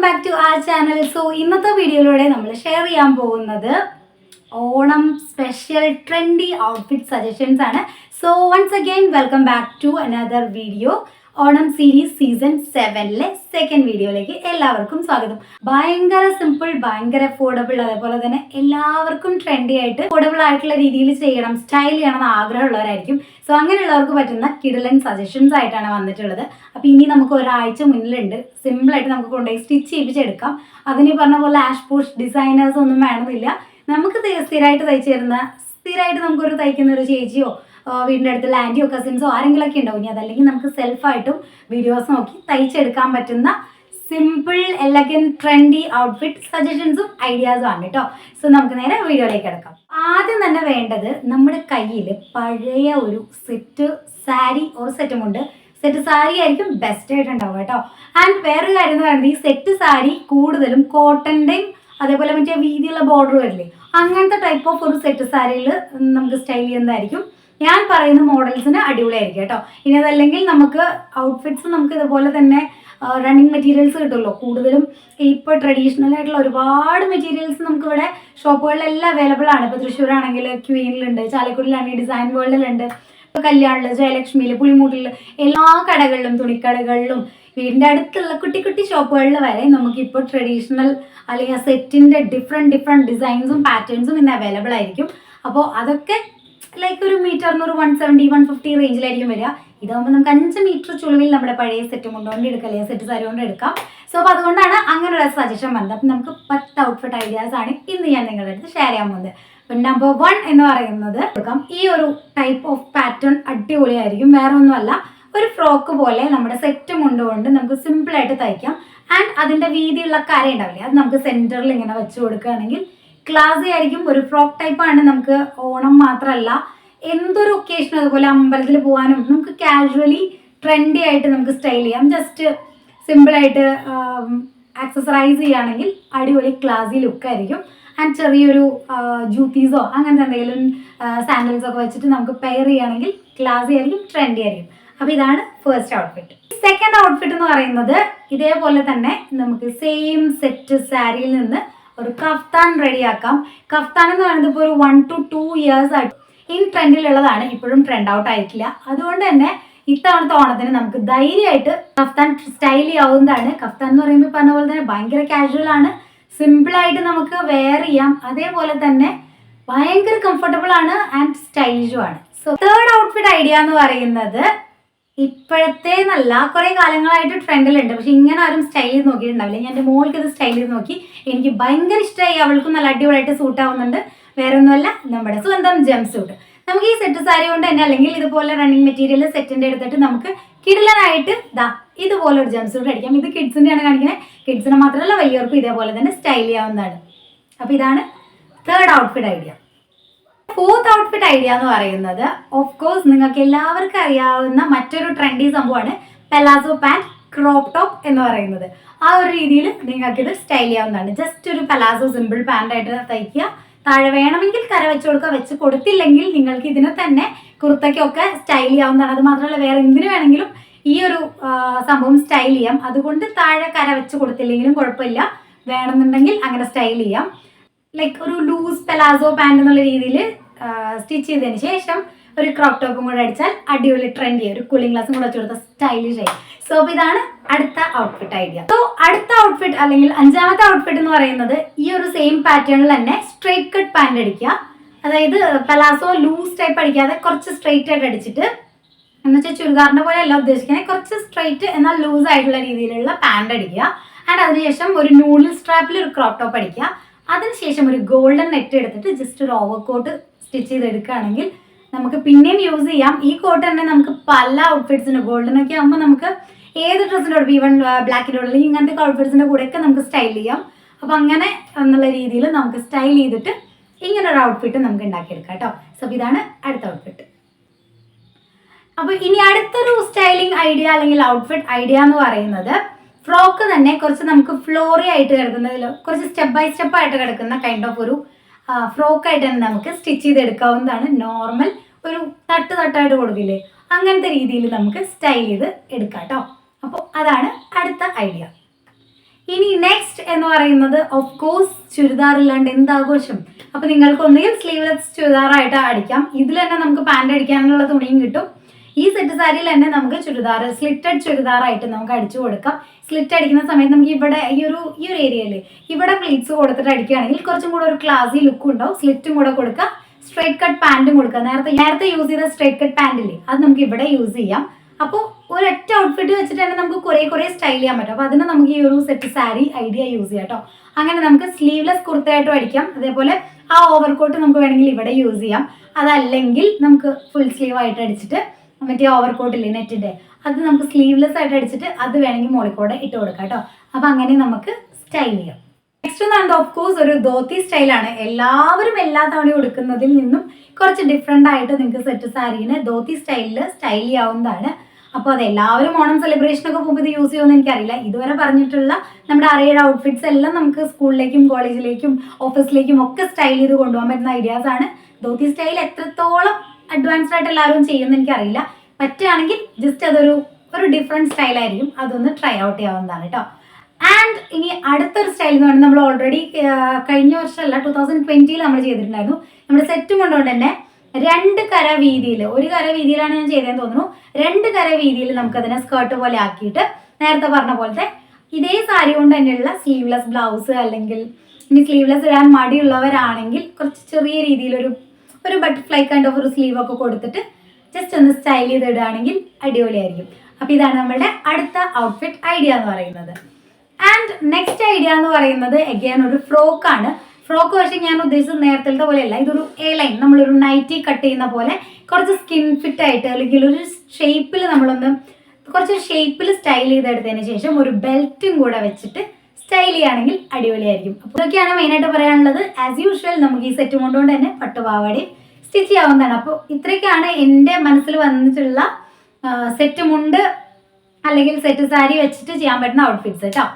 Back to ആ channel so ഇന്നത്തെ വീഡിയോയിലൂടെ നമ്മൾ ഷെയർ ചെയ്യാൻ പോകുന്നത് Onam special trendy outfit suggestions ആണ്. So once again welcome back to another video Onam series season സെവനിലെ second വീഡിയോയിലേക്ക് എല്ലാവർക്കും സ്വാഗതം. ഭയങ്കര സിമ്പിൾ ഭയങ്കര അഫോർഡബിൾ അതേപോലെ തന്നെ എല്ലാവർക്കും ട്രെൻഡി ആയിട്ട് അഫോർഡബിൾ ആയിട്ടുള്ള രീതിയിൽ ചെയ്യണം സ്റ്റൈൽ ചെയ്യണം എന്ന് ആഗ്രഹമുള്ളവരായിരിക്കും. സോ അങ്ങനെയുള്ളവർക്ക് പറ്റുന്ന കിടലൻ സജഷൻസ് ആയിട്ടാണ് വന്നിട്ടുള്ളത്. അപ്പോൾ ഇനി നമുക്ക് ഒരാഴ്ച മുന്നിലുണ്ട്. സിമ്പിളായിട്ട് നമുക്ക് കൊണ്ടുപോയി സ്റ്റിച്ച് ചെയ്യിപ്പിച്ചെടുക്കാം. അതിന് പറഞ്ഞ പോലെ ആഷ് പൂഷ് ഡിസൈനേഴ്സ് ഒന്നും വേണമെന്നില്ല. നമുക്ക് സ്ഥിരമായിട്ട് തയ്ച്ചു തരുന്ന സ്ഥിരമായിട്ട് നമുക്കൊരു തയ്ക്കുന്ന ഒരു ചേച്ചിയോ വീടിന്റെ അടുത്തുള്ള ആന്റിയോ കസിൻസോ ആരെങ്കിലുമൊക്കെ ഉണ്ടാവും ഇനി അതല്ലെങ്കിൽ നമുക്ക് സെൽഫായിട്ടും വീഡിയോസ് നോക്കി തയ്ച്ചെടുക്കാൻ പറ്റുന്ന സിമ്പിൾ എലഗൻ ട്രെൻഡി ഔട്ട്ഫിറ്റ് സജഷൻസും ഐഡിയാസും ആണ് കേട്ടോ സോ നമുക്ക് നേരെ വീഡിയോയിലേക്ക് കിടക്കാം. ആദ്യം തന്നെ വേണ്ടത് നമ്മുടെ കയ്യിൽ പഴയ ഒരു സെറ്റ് സാരി ഒരു സെറ്റുമുണ്ട് സെറ്റ് സാരി ആയിരിക്കും ബെസ്റ്റ് ആയിട്ട് ഉണ്ടാവുക കേട്ടോ ആൻഡ് വേറൊരു കാര്യം എന്ന് പറയുന്നത് ഈ സെറ്റ് സാരി കൂടുതലും കോട്ടന്റെയും അതേപോലെ മറ്റേ വീതിയുള്ള ബോർഡർ വരില്ലേ അങ്ങനത്തെ ടൈപ്പ് ഓഫ് ഒരു സെറ്റ് സാരിയിൽ നമുക്ക് സ്റ്റൈൽ ചെയ്യുന്നതായിരിക്കും. ഞാൻ പറയുന്ന മോഡൽസിന് അടിപൊളിയായിരിക്കും കേട്ടോ. ഇനി അതല്ലെങ്കിൽ നമുക്ക് ഔട്ട്ഫിറ്റ്സ് നമുക്ക് ഇതുപോലെ തന്നെ റണ്ണിങ് മെറ്റീരിയൽസ് കിട്ടുമല്ലോ. കൂടുതലും ഇപ്പോൾ ട്രഡീഷണൽ ആയിട്ടുള്ള ഒരുപാട് മെറ്റീരിയൽസ് നമുക്ക് ഇവിടെ ഷോപ്പുകളിലെല്ലാം അവൈലബിൾ ആണ്. ഇപ്പോൾ തൃശ്ശൂരാണെങ്കിൽ ക്വീനിലുണ്ട് ചാലക്കുടിയിലാണെങ്കിൽ ഡിസൈൻ വേൾഡിലുണ്ട് ഇപ്പോൾ കല്യാണിൽ ജയലക്ഷ്മിയിൽ പുളിമൂട്ടിൽ എല്ലാ കടകളിലും തുണിക്കടകളിലും വീടിന്റെ അടുത്തുള്ള കുട്ടി കുട്ടി ഷോപ്പുകളിൽ വരെ നമുക്കിപ്പോൾ ട്രഡീഷണൽ അല്ലെങ്കിൽ സെറ്റിന്റെ ഡിഫറെന്റ് ഡിഫറെന്റ് ഡിസൈൻസും പാറ്റേൺസും ഇന്ന് അവൈലബിൾ ആയിരിക്കും. അപ്പോൾ അതൊക്കെ ലൈക്ക് ഒരു മീറ്ററിന് ഒരു വൺ സെവന്റി വൺ ഫിഫ്റ്റി റേഞ്ചിലായിരിക്കും വരിക. ഇതാകുമ്പോൾ നമുക്ക് അഞ്ച് മീറ്റർ ചുളിവിൽ നമ്മുടെ പഴയ സെറ്റ് കൊണ്ടുകൊണ്ട് എടുക്കാം അല്ലെങ്കിൽ സെറ്റ് സാരി കൊണ്ട് എടുക്കാം. സോ അപ്പോൾ അതുകൊണ്ടാണ് അങ്ങനെ ഒരു സജഷൻ വന്നത്. അപ്പം നമുക്ക് പത്ത് ഔട്ട്ഫിറ്റ് ഐഡിയാസ് ആണ് ഇന്ന് ഞാൻ നിങ്ങളുടെ അടുത്ത് ഷെയർ ചെയ്യാൻ പോകുന്നത്. അപ്പം നമ്പർ വൺ എന്ന് പറയുന്നത് ഈ ഒരു ടൈപ്പ് ഓഫ് പാറ്റേൺ അടിപൊളിയായിരിക്കും. വേറെ ഒന്നുമല്ല. ഒരു ഫ്രോക്ക് പോലെ നമ്മുടെ സെറ്റ് കൊണ്ടുകൊണ്ട് നമുക്ക് സിമ്പിളായിട്ട് തയ്ക്കാം. ആൻഡ് അതിന്റെ വീതിയുള്ള കര ഉണ്ടാവില്ലേ? അത് നമുക്ക് സെന്ററിൽ ഇങ്ങനെ വെച്ച് കൊടുക്കുകയാണെങ്കിൽ ക്ലാസി ആയിരിക്കും ഒരു ഫ്രോക്ക് ടൈപ്പ് ആണ് നമുക്ക് ഓണം മാത്രമല്ല എന്തൊരു ഒക്കേഷൻ അതുപോലെ അമ്പലത്തിൽ പോകാനും നമുക്ക് കാഷ്വലി ട്രെൻഡി ആയിട്ട് നമുക്ക് സ്റ്റൈൽ ചെയ്യാം. ജസ്റ്റ് സിമ്പിളായിട്ട് ആക്സസറൈസ് ചെയ്യുകയാണെങ്കിൽ അടിപൊളി ക്ലാസി ലുക്കായിരിക്കും ആൻഡ് ചെറിയൊരു ജൂത്തീസോ അങ്ങനത്തെ എന്തെങ്കിലും സാൻഡൽസ് ഒക്കെ വെച്ചിട്ട് നമുക്ക് പെയർ ചെയ്യുകയാണെങ്കിൽ ക്ലാസി ആയിരിക്കും ട്രെൻഡി ആയിരിക്കും. അപ്പോൾ ഇതാണ് ഫസ്റ്റ് ഔട്ട്ഫിറ്റ് സെക്കൻഡ് ഔട്ട്ഫിറ്റ് എന്ന് പറയുന്നത് ഇതേപോലെ തന്നെ നമുക്ക് സെയിം സെറ്റ് സാരിയിൽ നിന്ന് ഒരു കഫ്താൻ റെഡിയാക്കാം. കഫ്താൻ എന്ന് പറയുന്നത് ഇപ്പോൾ ഒരു വൺ ടു ടു ഇയേഴ്സ് ആയിട്ട് ഇൻ ട്രെൻഡിലുള്ളതാണ് ഇപ്പോഴും ട്രെൻഡ് ഔട്ട് ആയിട്ടില്ല. അതുകൊണ്ട് തന്നെ ഇത്തവണത്തെ ഓണത്തിന് നമുക്ക് ധൈര്യമായിട്ട് കഫ്താൻ സ്റ്റൈൽ ചെയ്യാവുന്നതാണ്. കഫ്താൻ എന്ന് പറയുമ്പോൾ പറഞ്ഞ പോലെ തന്നെ ഭയങ്കര കാഷ്വൽ ആണ്. സിമ്പിളായിട്ട് നമുക്ക് വെയർ ചെയ്യാം. അതേപോലെ തന്നെ ഭയങ്കര കംഫർട്ടബിൾ ആണ് ആൻഡ് സ്റ്റൈലിഷും ആണ്. സോ തേർഡ് ഔട്ട്ഫിറ്റ് ഐഡിയ എന്ന് പറയുന്നത് ഇപ്പോഴത്തെ നല്ല കുറേ കാലങ്ങളായിട്ട് ട്രെൻഡിലുണ്ട്. പക്ഷെ ഇങ്ങനെ ആരും സ്റ്റൈൽ ചെയ്ത് നോക്കിയിട്ടുണ്ടാവില്ല. ഞാൻ എന്റെ മോൾക്ക് ഇത് സ്റ്റൈൽ ചെയ്ത് നോക്കി. എനിക്ക് ഭയങ്കര ഇഷ്ടമായി അവൾക്കും നല്ല അടിപൊളിയായിട്ട് സൂട്ട് ആവുന്നുണ്ട് വേറെ ഒന്നുമല്ല നമ്മുടെ സ്വന്തം ജം സൂട്ട് നമുക്ക് ഈ സെറ്റ് സാരി കൊണ്ട് തന്നെ അല്ലെങ്കിൽ ഇതുപോലെ റണ്ണിങ് മെറ്റീരിയൽ സെറ്റിന്റെ എടുത്തിട്ട് നമുക്ക് കിടലനായിട്ട് ദാ ഇതുപോലെ ഒരു ജം സൂട്ട് അടിക്കാം ഇത് കിഡ്സിന്റെയാണ് കാണിക്കുന്നത് കിഡ്സിനെ മാത്രമല്ല വലിയവർക്കും ഇതേപോലെ തന്നെ സ്റ്റൈൽ ചെയ്യാവുന്നതാണ്. അപ്പോൾ ഇതാണ് third outfit idea fourth outfit idea എന്ന് പറയുന്നത് ഓഫ് കോഴ്സ് നിങ്ങൾക്ക് എല്ലാവർക്കും അറിയാവുന്ന മറ്റൊരു ട്രെൻഡി സംഭവമാണ് പെലാസോ പാന്റ് ക്രോപ്പ് ടോപ്പ് എന്ന് പറയുന്നത്. ആ ഒരു രീതിയിൽ നിങ്ങൾക്കിത് സ്റ്റൈൽ ചെയ്യാവുന്നതാണ്. ജസ്റ്റ് ഒരു പെലാസോ സിമ്പിൾ പാന്റ് ആയിട്ട് തയ്ക്കുക. താഴെ വേണമെങ്കിൽ കര വെച്ച് കൊടുക്കുക വെച്ച് കൊടുത്തില്ലെങ്കിൽ നിങ്ങൾക്ക് ഇതിനെ തന്നെ കുർത്തയ്ക്കൊക്കെ സ്റ്റൈൽ ചെയ്യാവുന്നതാണ്. അത് മാത്രമല്ല വേറെ എന്തിനു വേണമെങ്കിലും ഈ ഒരു സംഭവം സ്റ്റൈൽ ചെയ്യാം. അതുകൊണ്ട് താഴെ കര വെച്ച് കൊടുത്തില്ലെങ്കിലും കുഴപ്പമില്ല. വേണമെന്നുണ്ടെങ്കിൽ അങ്ങനെ സ്റ്റൈൽ ചെയ്യാം. ലൈക്ക് ഒരു ലൂസ് പെലാസോ പാന്റ് എന്നുള്ള രീതിയിൽ സ്റ്റിച്ച് ചെയ്തതിന് ശേഷം ഒരു ക്രോപ്പ് ടോപ്പും കൂടെ അടിച്ചാൽ അടിപൊളി ട്രെൻഡി ഒരു കൂളിംഗ് ഗ്ലാസും കൂടെ വെച്ച് കൊടുത്താൽ സ്റ്റൈലിഷ് ആയി. സോ അപ്പോൾ ഇതാണ് അടുത്ത ഔട്ട്ഫിറ്റ് ഐഡിയ സോ അടുത്ത ഔട്ട്ഫിറ്റ് അല്ലെങ്കിൽ അഞ്ചാമത്തെ ഔട്ട്ഫിറ്റ് എന്ന് പറയുന്നത് ഈ ഒരു സെയിം പാറ്റേണിൽ തന്നെ സ്ട്രൈറ്റ് കട്ട് പാന്റ് അടിക്കുക. അതായത് പെലാസോ ലൂസ് ടൈപ്പ് അടിക്കാതെ കുറച്ച് സ്ട്രെയിറ്റ് ആയിട്ട് അടിച്ചിട്ട് എന്ന് വെച്ചാൽ ചുരിദാറിന്റെ പോലെ അല്ല ഉദ്ദേശിക്കുന്നത് കുറച്ച് സ്ട്രെയിറ്റ് എന്നാൽ ലൂസ് ആയിട്ടുള്ള രീതിയിലുള്ള പാന്റ് അടിക്കുക. ആൻഡ് അതിനുശേഷം ഒരു നൂഡിൽ സ്ട്രാപ്പിൽ ഒരു ക്രോപ്പ് ടോപ്പ് അടിക്കുക. അതിനുശേഷം ഒരു ഗോൾഡൻ നെറ്റ് എടുത്തിട്ട് ജസ്റ്റ് ഒരു ഓവർ കോട്ട് സ്റ്റിച്ച് ചെയ്തെടുക്കുകയാണെങ്കിൽ നമുക്ക് പിന്നെയും യൂസ് ചെയ്യാം. ഈ കോട്ട് തന്നെ നമുക്ക് പല ഔട്ട്ഫിറ്റ്സിന് ഗോൾഡൻ ഒക്കെ ആകുമ്പോൾ നമുക്ക് ഏത് ഡ്രസ്സിന്റെ കൂടെ ഈവൻ ബ്ലാക്കിന്റെ കൂടെ അല്ലെങ്കിൽ ഇങ്ങനത്തെ ഔട്ട്ഫിറ്റ്സിന്റെ കൂടെയൊക്കെ നമുക്ക് സ്റ്റൈൽ ചെയ്യാം. അപ്പോൾ അങ്ങനെ എന്നുള്ള രീതിയിൽ നമുക്ക് സ്റ്റൈൽ ചെയ്തിട്ട് ഇങ്ങനെ ഒരു ഔട്ട്ഫിറ്റ് നമുക്ക് ഉണ്ടാക്കിയെടുക്കാം കേട്ടോ. സോ ഇതാണ് അടുത്ത ഔട്ട്ഫിറ്റ് അപ്പോൾ ഇനി അടുത്തൊരു സ്റ്റൈലിംഗ് ഐഡിയ അല്ലെങ്കിൽ ഔട്ട്ഫിറ്റ് ഐഡിയ എന്ന് പറയുന്നത് ഫ്രോക്ക് തന്നെ കുറച്ച് നമുക്ക് ഫ്ലോറി ആയിട്ട് കിടക്കുന്നതിൽ കുറച്ച് സ്റ്റെപ്പ് ബൈ സ്റ്റെപ്പ് ആയിട്ട് കിടക്കുന്ന കൈൻഡ് ഓഫ് ഒരു ഫ്രോക്ക് ആയിട്ട് തന്നെ നമുക്ക് സ്റ്റിച്ച് ചെയ്ത് എടുക്കാവുന്നതാണ് നോർമൽ ഒരു തട്ട് തട്ടായിട്ട് കൊടുക്കില്ലേ? അങ്ങനത്തെ രീതിയിൽ നമുക്ക് സ്റ്റൈൽ ചെയ്ത് എടുക്കാം കേട്ടോ അപ്പോൾ അതാണ് അടുത്ത ഐഡിയ ഇനി നെക്സ്റ്റ് എന്ന് പറയുന്നത് ഓഫ് കോഴ്സ് ചുരിദാർ ഇല്ലാണ്ട് എന്ത് ആഘോഷം അപ്പൊ നിങ്ങൾക്ക് ഒന്നുകിൽ സ്ലീവ്ലെസ് ചുരിദാറായിട്ട് അടിക്കാം. ഇതിൽ തന്നെ നമുക്ക് പാന്റ് അടിക്കാനുള്ള തുണിയും കിട്ടും. ഈ സെറ്റ് സാരിയിൽ തന്നെ നമുക്ക് ചുരിദാർ സ്ലിറ്റഡ് ചുരിദാറായിട്ട് നമുക്ക് അടിച്ചു കൊടുക്കാം. സ്ലിറ്റ് അടിക്കുന്ന സമയത്ത് നമുക്ക് ഇവിടെ ഈ ഒരു ഈ ഒരു ഏരിയയിൽ ഇവിടെ പ്ലീറ്റ്സ് കൊടുത്തിട്ട് അടിക്കുകയാണെങ്കിൽ കുറച്ചും കൂടെ ഒരു ക്ലാസി ലുക്ക് ഉണ്ടാവും. സ്ലിറ്റും കൂടെ കൊടുക്കുക സ്ട്രൈറ്റ് കട്ട് പാന്റും കൊടുക്കുക നേരത്തെ നേരത്തെ യൂസ് ചെയ്ത സ്ട്രൈറ്റ് കട്ട് പാന്റില്ലേ അത് നമുക്ക് ഇവിടെ യൂസ് ചെയ്യാം. അപ്പോൾ ഒരൊറ്റ ഔട്ട്ഫിറ്റ് വെച്ചിട്ട് തന്നെ നമുക്ക് കുറേ കുറേ സ്റ്റൈൽ ചെയ്യാൻ പറ്റും. അപ്പോൾ അതിന് നമുക്ക് ഈ ഒരു സെറ്റ് സാരി ഐഡിയ യൂസ് ചെയ്യാം കേട്ടോ. അങ്ങനെ നമുക്ക് സ്ലീവ്ലെസ് കുർത്തയായിട്ടും അടിക്കാം. അതേപോലെ ആ ഓവർ കോട്ട് നമുക്ക് വേണമെങ്കിൽ ഇവിടെ യൂസ് ചെയ്യാം. അതല്ലെങ്കിൽ നമുക്ക് ഫുൾ സ്ലീവ് ആയിട്ട് അടിച്ചിട്ട് മറ്റേ ഓവർകോട്ടില്ലേ നെറ്റിന്റെ അത് നമുക്ക് സ്ലീവ്ലെസ് ആയിട്ട് അടിച്ചിട്ട് അത് വേണമെങ്കിൽ മോളിക്കോടെ ഇട്ട് കൊടുക്കാം കേട്ടോ അപ്പോൾ അങ്ങനെ നമുക്ക് സ്റ്റൈൽ ചെയ്യാം. നെക്സ്റ്റ് ഒന്നാണ് ഓഫ് കോഴ്സ് ഒരു ധോത്തി സ്റ്റൈലാണ് എല്ലാവരും എല്ലാ തവണയും ഉടുക്കുന്നതിൽ നിന്നും കുറച്ച് ഡിഫറെന്റ് ആയിട്ട് നിങ്ങൾക്ക് സെറ്റ് സാരീനെ ധോത്തി സ്റ്റൈലിൽ സ്റ്റൈൽ ചെയ്യാവുന്നതാണ്. അപ്പോൾ അത് എല്ലാവരും ഓണം സെലിബ്രേഷൻ ഒക്കെ പോകുമ്പോൾ ഇത് യൂസ് ചെയ്യുമെന്ന് എനിക്കറിയില്ല. ഇതുവരെ പറഞ്ഞിട്ടുള്ള നമ്മുടെ അറിയുടെ ഔട്ട്ഫിറ്റ്സ് എല്ലാം നമുക്ക് സ്കൂളിലേക്കും കോളേജിലേക്കും ഓഫീസിലേക്കും ഒക്കെ സ്റ്റൈൽ ചെയ്ത് കൊണ്ടുപോകാൻ പറ്റുന്ന ഐഡിയാസ് ആണ്. ധോത്തി സ്റ്റൈൽ എത്രത്തോളം അഡ്വാൻസ്ഡ് ആയിട്ട് എല്ലാവരും ചെയ്യുമെന്ന് എനിക്കറിയില്ല. പറ്റുകയാണെങ്കിൽ ജസ്റ്റ് അതൊരു ഒരു ഡിഫറെന്റ് സ്റ്റൈൽ ആയിരിക്കും. അതൊന്ന് ട്രൈ ഔട്ട് ചെയ്യാവുന്നതാണ് കേട്ടോ ആൻഡ് ഇനി അടുത്തൊരു സ്റ്റൈൽ എന്ന് പറയുന്നത് നമ്മൾ ഓൾറെഡി കഴിഞ്ഞ വർഷമല്ല ടൂ തൗസൻഡ് ട്വന്റിയിൽ നമ്മൾ ചെയ്തിട്ടുണ്ടായിരുന്നു. നമ്മുടെ സെറ്റും കൊണ്ടുകൊണ്ട് തന്നെ രണ്ട് കര വീതിയിൽ ഒരു കര വീതിയിലാണ് ഞാൻ ചെയ്തതെന്ന് തോന്നുന്നു. രണ്ട് കര വീതിയിൽ നമുക്കതിനെ സ്കേർട്ട് പോലെ ആക്കിയിട്ട് നേരത്തെ പറഞ്ഞ പോലത്തെ ഇതേ സാരി കൊണ്ട് തന്നെയുള്ള സ്ലീവ്ലെസ് ബ്ലൗസ് അല്ലെങ്കിൽ ഇനി സ്ലീവ്ലെസ് ഇടാൻ മടിയുള്ളവരാണെങ്കിൽ കുറച്ച് ചെറിയ രീതിയിലൊരു ഒരു ബട്ടർഫ്ലൈ കൈൻഡ് ഓഫ് ഒരു സ്ലീവ് ഒക്കെ കൊടുത്തിട്ട് ജസ്റ്റ് ഒന്ന് സ്റ്റൈൽ ചെയ്ത് ഇടുകയാണെങ്കിൽ അടിപൊളിയായിരിക്കും. അപ്പോൾ ഇതാണ് നമ്മളുടെ അടുത്ത ഔട്ട്ഫിറ്റ് ഐഡിയ എന്ന് പറയുന്നത്. ആൻഡ് നെക്സ്റ്റ് ഐഡിയ എന്ന് പറയുന്നത് എഗെയിൻ ഒരു ഫ്രോക്ക് ആണ്. ഫ്രോക്ക് പക്ഷേ ഞാൻ ഉദ്ദേശിച്ചത് നേരത്തെ പോലെയല്ല. ഇതൊരു എ ലൈൻ നമ്മളൊരു നൈറ്റി കട്ട് ചെയ്യുന്ന പോലെ കുറച്ച് സ്കിൻ ഫിറ്റ് ആയിട്ട് അല്ലെങ്കിൽ ഒരു ഷേപ്പിൽ നമ്മളൊന്ന് കുറച്ച് ഷേപ്പിൽ സ്റ്റൈൽ ചെയ്തെടുത്തതിന് ശേഷം ഒരു ബെൽറ്റും കൂടെ വെച്ചിട്ട് സ്റ്റൈൽ ആണെങ്കിൽ അടിപൊളിയായിരിക്കും. അപ്പോൾ ഇതൊക്കെയാണ് മെയിനായിട്ട് പറയാനുള്ളത്. ആസ് യൂഷ്വൽ നമുക്ക് ഈ സെറ്റ് കൊണ്ടുകൊണ്ട് തന്നെ പട്ടുപാവാടയും സ്റ്റിച്ച് ചെയ്യാവുന്നതാണ്. അപ്പോൾ ഇത്രയൊക്കെയാണ് എന്റെ മനസ്സിൽ വന്നിട്ടുള്ള സെറ്റ് മുണ്ട് അല്ലെങ്കിൽ സെറ്റ് സാരി വെച്ചിട്ട് ചെയ്യാൻ പറ്റുന്ന ഔട്ട്ഫിറ്റ്സ് കേട്ടോ.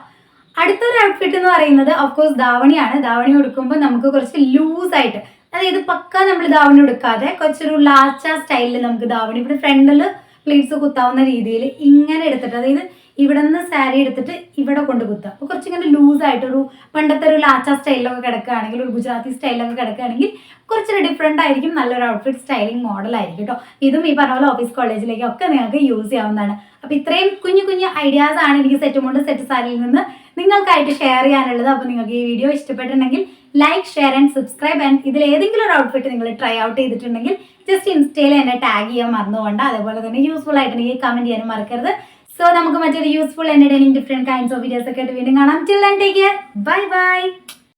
അടുത്തൊരു ഔട്ട്ഫിറ്റ് എന്ന് പറയുന്നത് ഓഫ്കോഴ്സ് ധാവണിയാണ്. ധാവണി ഉടുക്കുമ്പോൾ നമുക്ക് കുറച്ച് ലൂസായിട്ട് അതായത് പക്ക നമ്മൾ ധാവണി ഉടുക്കാതെ കുറച്ചൊരു ലാച്ച സ്റ്റൈലിൽ നമുക്ക് ധാവണി ഇവിടെ ഫ്രണ്ടിൽ പ്ലീറ്റ്സ് കുത്താവുന്ന രീതിയിൽ ഇങ്ങനെ എടുത്തിട്ട് അതായത് ഇവിടെ നിന്ന് സാരി എടുത്തിട്ട് ഇവിടെ കൊണ്ട് കുത്തുക. അപ്പോൾ കുറച്ചിങ്ങനെ ലൂസായിട്ടൊരു പണ്ടത്തെ ഒരു ലാച്ച സ്റ്റൈലിലൊക്കെ കിടക്കുകയാണെങ്കിൽ ഒരു ഗുജറാത്തി സ്റ്റൈലിലൊക്കെ കിടക്കുകയാണെങ്കിൽ കുറച്ചൊരു ഡിഫറെന്റ് ആയിരിക്കും നല്ലൊരു ഔട്ട്ഫിറ്റ് സ്റ്റൈലിംഗ് മോഡൽ ആയിരിക്കും കേട്ടോ. ഇതും ഈ പറഞ്ഞ പോലെ ഓഫീസ് കോളേജിലേക്കൊക്കെ നിങ്ങൾക്ക് യൂസ് ചെയ്യാവുന്നതാണ്. അപ്പോൾ ഇത്രയും കുഞ്ഞു കുഞ്ഞു ഐഡിയാസ് ആണ് എനിക്ക് സെറ്റ് മോണ്ട് സെറ്റ് സാരിയിൽ നിന്ന് നിങ്ങൾക്കായിട്ട് ഷെയർ ചെയ്യാനുള്ളത്. അപ്പോൾ നിങ്ങൾക്ക് ഈ വീഡിയോ ഇഷ്ടപ്പെട്ടിട്ടുണ്ടെങ്കിൽ like share and subscribe and ഇതിൽ ഏതെങ്കിലും ഒരു ഔട്ട്ഫിറ്റ് നിങ്ങൾ ട്രൈ ഔട്ട് ചെയ്തിട്ടുണ്ടെങ്കിൽ ജസ്റ്റ് ഇൻസ്റ്റയിൽ എന്നെ ടാഗ് ചെയ്യാൻ മറന്നുകൊണ്ട് അതേപോലെ തന്നെ യൂസ്ഫുൾ ആയിട്ടുണ്ടെങ്കിൽ കമന്റ് ചെയ്യാനും മറക്കരുത്. സോ നമുക്ക് മറ്റൊരു useful entertaining different kinds of videos ഒക്കെ ആയിട്ട് വീണ്ടും കാണാം. And take bye bye